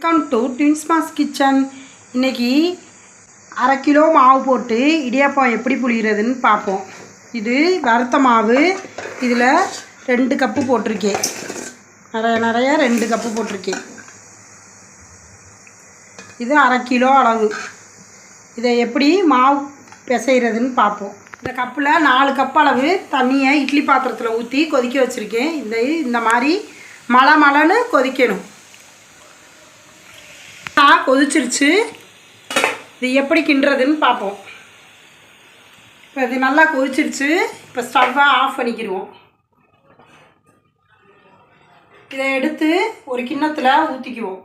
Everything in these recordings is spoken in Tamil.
Welcome to twins mass kitchen. இன்னைக்கு அரை கிலோ மாவு போட்டு இடியாப்பம் எப்படி புளிகிறதுன்னு பார்ப்போம். இது வறுத்த மாவு. இதில் ரெண்டு கப்பு போட்டிருக்கேன். நிறைய நிறைய ரெண்டு கப்பு போட்டிருக்கேன். இது அரை கிலோ அளவு. இதை எப்படி மாவு பிசைகிறதுன்னு பார்ப்போம். இந்த கப்பில் நாலு கப் அளவு தண்ணியை இட்லி பாத்திரத்தில் ஊற்றி கொதிக்க வச்சுருக்கேன். இந்த இந்த மாதிரி மழை மழைன்னு கொதிக்கணும். ஆ, கொதிச்சிருச்சு. இது எப்படி கிண்டுறதுன்னு பார்ப்போம். இப்போ இது நல்லா கொதிச்சிருச்சு. இப்போ ஸ்டவ்வை ஆஃப் பண்ணிக்கிடுவோம் இதை எடுத்து ஒரு கிண்ணத்தில் ஊற்றிக்குவோம்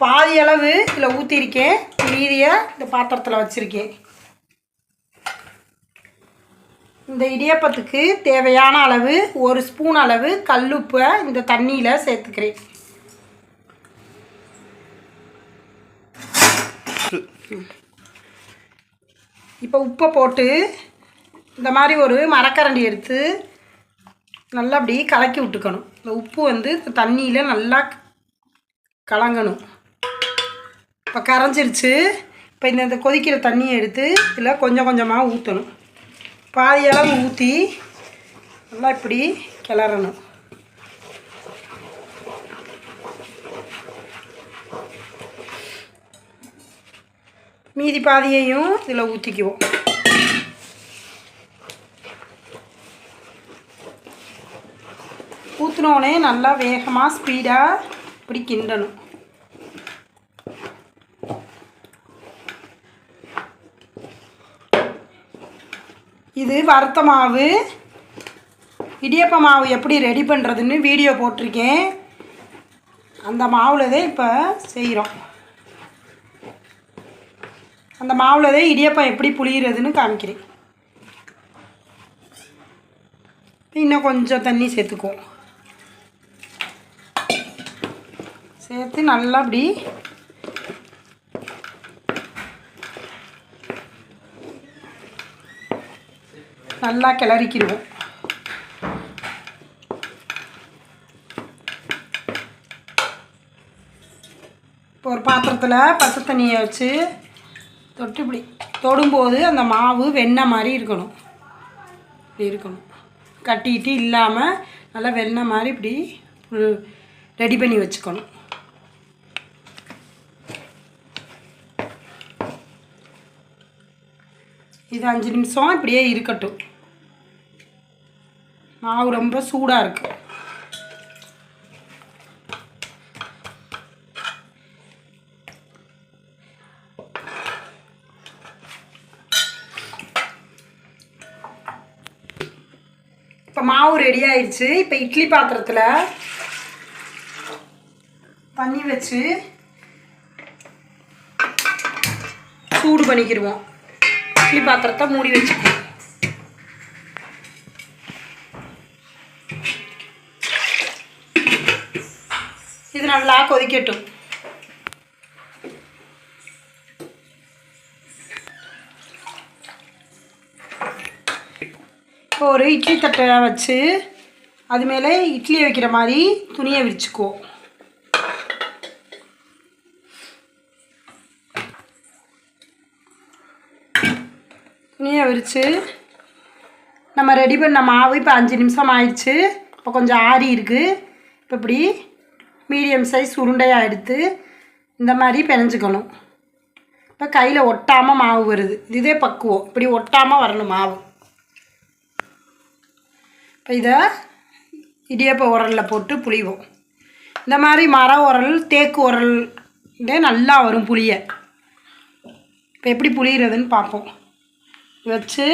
பாதி அளவு இதில் ஊற்றிருக்கேன் மீதியை இந்த பாத்திரத்தில் வச்சுருக்கேன். இந்த இடியப்பத்துக்கு தேவையான அளவு ஒரு ஸ்பூன் அளவு கல்லுப்பை இந்த தண்ணியில் சேர்த்துக்கிறேன். இப்போ உப்பை போட்டு இந்த மாதிரி ஒரு மரக்கரண்டி எடுத்து நல்லா அப்படி கலக்கி விட்டுக்கணும். இந்த உப்பு வந்து தண்ணியில் நல்லா கலங்கணும். இப்போ கரைஞ்சிருச்சு. இப்போ இந்த இந்த கொதிக்கிற தண்ணியை எடுத்து இதில் கொஞ்சம் கொஞ்சமாக ஊற்றணும். பாதி அளவு ஊற்றி நல்லா இப்படி கிளறணும். மீதி பாதியையும் இதில் ஊற்றிக்குவோம் ஊற்றினோடனே நல்லா வேகமாக ஸ்பீடாக இப்படி கிண்டணும். இது வறுத்த மாவு. இடியப்ப மாவு எப்படி ரெடி பண்ணுறதுன்னு வீடியோ போட்டிருக்கேன். அந்த மாவில் தான் இப்போ செய்கிறோம் அந்த மாவில் தான் இடியப்பம் எப்படி புளியிறதுன்னு காமிக்கிறேன். இன்னும் கொஞ்சம் தண்ணி சேர்த்துக்குவோம். சேர்த்து நல்லா அப்படி நல்லா கிளறிக்கிடுவோம். இப்போ ஒரு பாத்திரத்தில் பச்சை தண்ணியை வச்சு தொட்டு இப்படி தொடும்போது அந்த மாவு வெண்ணெய் மாதிரி இருக்கணும். இப்படி இருக்கணும். கட்டிக்கிட்டு இல்லாமல் நல்லா வெண்ணெய் மாதிரி இப்படி ரெடி பண்ணி வச்சுக்கணும். இது அஞ்சு நிமிஷம் இப்படியே இருக்கட்டும். மாவு ரொம்ப சூடாக இருக்கு. இப்போ மாவு ரெடி ஆயிடுச்சு இப்போ இட்லி பாத்திரத்தில் தண்ணி வச்சு சூடு பண்ணிக்கிடுவோம் இட்லி பாத்திரத்தை மூடி வச்சுக்கணும் இது நல்லா கொதிக்கட்டும். இப்போ ஒரு இட்லி தட்டை வச்சு அது மேலே இட்லி வைக்கிற மாதிரி துணியை விரிச்சுக்குவோம். துணியை விரித்து நம்ம ரெடி பண்ண மாவு இப்போ அஞ்சு நிமிஷம் ஆயிடுச்சு. இப்போ கொஞ்சம் ஆறி இருக்குது இப்போ இப்படி மீடியம் சைஸ் உருண்டையாக எடுத்து இந்த மாதிரி பிணைஞ்சிக்கணும். இப்போ கையில் ஒட்டாமல் மாவு வருது. இதே பக்குவம். இப்படி ஒட்டாமல் வரணும் மாவு. இப்போ இதை இடியப்ப உரலில் போட்டு புளிவோம் இந்த மாதிரி மர உரல் தேக்கு உரல் இதே நல்லா வரும் புளிய. இப்போ எப்படி புளிகிறதுன்னு பார்ப்போம். வச்சு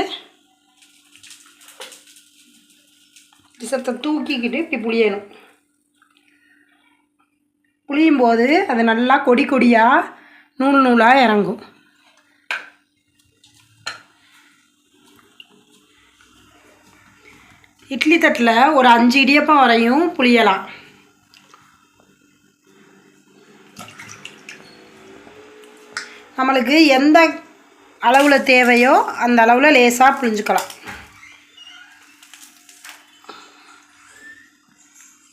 விஷத்தை தூக்கிக்கிட்டு இப்படி புளியணும் புளியும் போது அது நல்லா கொடி கொடியாக நூல் நூலாக இறங்கும். இட்லி தட்டில் ஒரு அஞ்சு இடியப்பம் வரையும் புளியலாம் நம்மளுக்கு எந்த அளவில் தேவையோ அந்த அளவில் லேசாக புழிஞ்சுக்கலாம்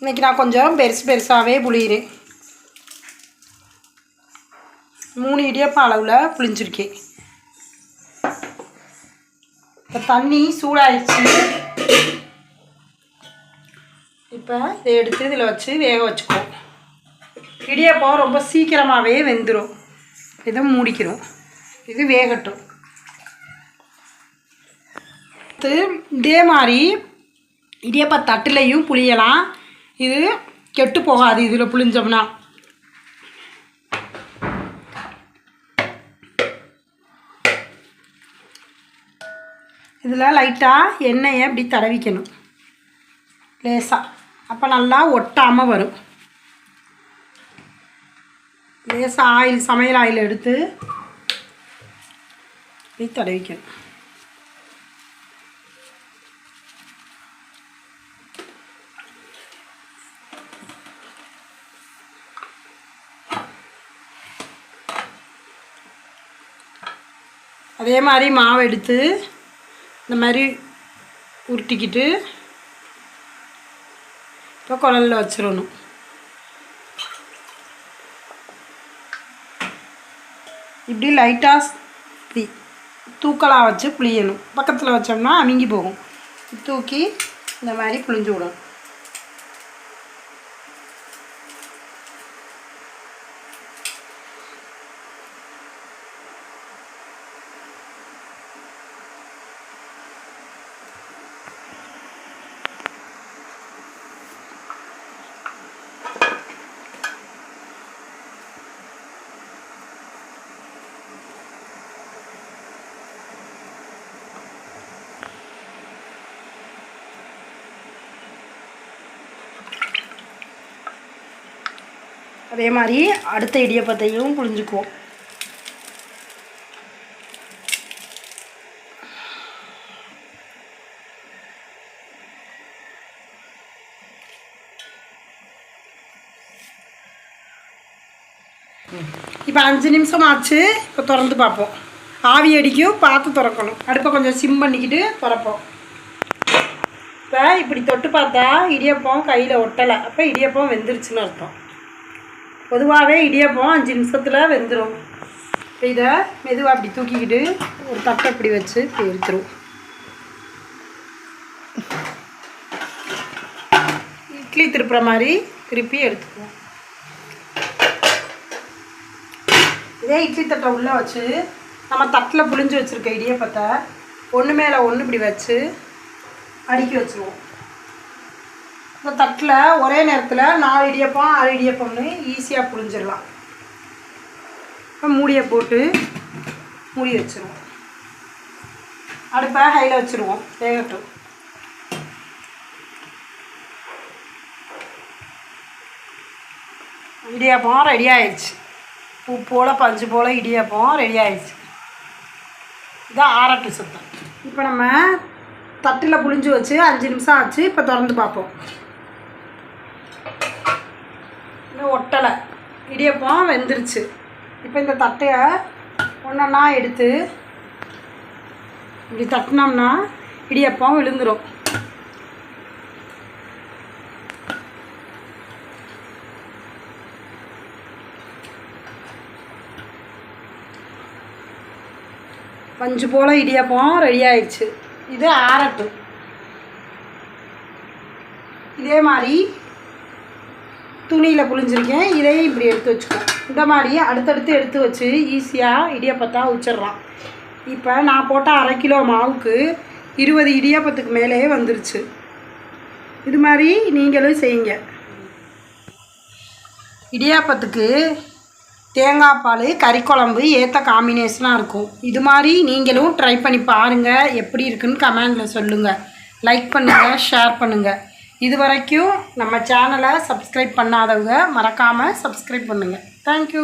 இன்றைக்கி நான் கொஞ்சம் பெருசு பெருசாகவே புளியிறேன் மூணு இடியப்பம் அளவில் புளிஞ்சிருக்கேன் இப்போ தண்ணி சூடாயிடுச்சு. இப்போ இதை எடுத்து இதில் வச்சு வேக வச்சுக்குவோம். இடியப்பம் ரொம்ப சீக்கிரமாகவே வெந்துடும் இதை மூடிக்கிறோம். இது வேகட்டும். அடுத்து இதே மாதிரி இடியப்ப தட்டுலையும் புளியலாம் இது கெட்டு போகாது இதில் புளிஞ்சோம்னா இதில் லைட்டாக எண்ணெயை இப்படி தடவிக்கணும். லேசாக அப்போ நல்லா ஒட்டாமல் வரும். லேசாக ஆயில் சமையல் ஆயில் எடுத்து இப்படி தடவிக்கணும் அதே மாதிரி மாவு எடுத்து இந்த மாதிரி உருட்டிக்கிட்டு இப்போ குழல்ல வச்சிடணும் இப்படி லைட்டாக இப்படி தூக்கலாக வச்சு புளியணும் பக்கத்தில் வச்சோம்னா அமுங்கி போகும். தூக்கி இந்த மாதிரி புளிஞ்சு விடணும். அதே மாதிரி அடுத்த இடியப்பத்தையும் புழிஞ்சுக்குவோம். இப்போ அஞ்சு நிமிஷம் ஆச்சு இப்போ திறந்து பார்ப்போம். ஆவி அடிக்கும் பார்த்து திறக்கணும். அடுப்பை கொஞ்சம் சிம் பண்ணிக்கிட்டு திறப்போம். இப்போ இப்படி தொட்டு பார்த்தா இடியப்பம் கையில் ஒட்டலை. அப்போ இடியப்பம் வெந்துருச்சுன்னு அர்த்தம். பொதுவாகவே இடியப்பம் அஞ்சு நிமிஷத்தில் வெந்துடும் இதை மெதுவாக அப்படி தூக்கிக்கிட்டு ஒரு தட்டை இப்படி வச்சு எடுத்துரும் இட்லி திருப்புற மாதிரி திருப்பி எடுத்துக்குவோம். இதே இட்லி தட்டை உள்ளே வச்சு நம்ம தட்டில் புளிஞ்சு வச்சுருக்க இடியப்பத்தை ஒன்று மேலே ஒன்று இப்படி வச்சு அடுக்கி வச்சுருவோம். இந்த தட்டில் ஒரே நேரத்தில் நாலு இடியப்பம் ஆறு இடியப்பம்னு ஈஸியாக புழிஞ்சிடலாம். இப்போ மூடியை போட்டு மூடி வச்சுருவோம். அடுப்பை ஹையில் வச்சுருவோம் வேகட்டும். இடியாப்பம் ரெடி ஆயிடுச்சு பூ போல் பஞ்சு போல் இடியாப்பம் ரெடி ஆயிடுச்சு இதான் ஆரட்டு சுத்தம். இப்போ நம்ம தட்டில் புளிஞ்சு வச்சு அஞ்சு நிமிஷம் ஆச்சு இப்போ திறந்து பார்ப்போம் இன்னும் ஒட்டலை இடியப்பம் வெந்துருச்சு. இப்போ இந்த தட்டையை ஒன்றா எடுத்து இப்படி தட்டினோம்னா இடியப்பம் விழுந்துடும் பஞ்சு போல் இடியப்பம் ரெடி ஆயிடுச்சு. இது ஆரட்டும் இதே மாதிரி துணியில் புழிஞ்சிருக்கேன். இதையும் இப்படி எடுத்து வச்சுக்கோ இந்த மாதிரி அடுத்தடுத்து எடுத்து வச்சு ஈஸியாக இடியப்பத்தா வச்சிடலாம் இப்போ நான் போட்ட அரை கிலோ மாவுக்கு இருபது இடியப்பத்துக்கு மேலே வந்துருச்சு. இது மாதிரி நீங்களும் செய்யுங்க. இடியாப்பத்துக்கு தேங்காய் பால் கறி குழம்பு ஏற்ற காம்பினேஷனாக இருக்கும். இது மாதிரி நீங்களும் ட்ரை பண்ணி பாருங்கள் எப்படி இருக்குன்னு கமெண்டில் சொல்லுங்கள் லைக் பண்ணுங்கள் ஷேர் பண்ணுங்கள் இது வரைக்கும் நம்ம சேனலை சப்ஸ்கிரைப் பண்ணாதவங்க மறக்காமல் சப்ஸ்கிரைப் பண்ணுங்கள் தேங்க்யூ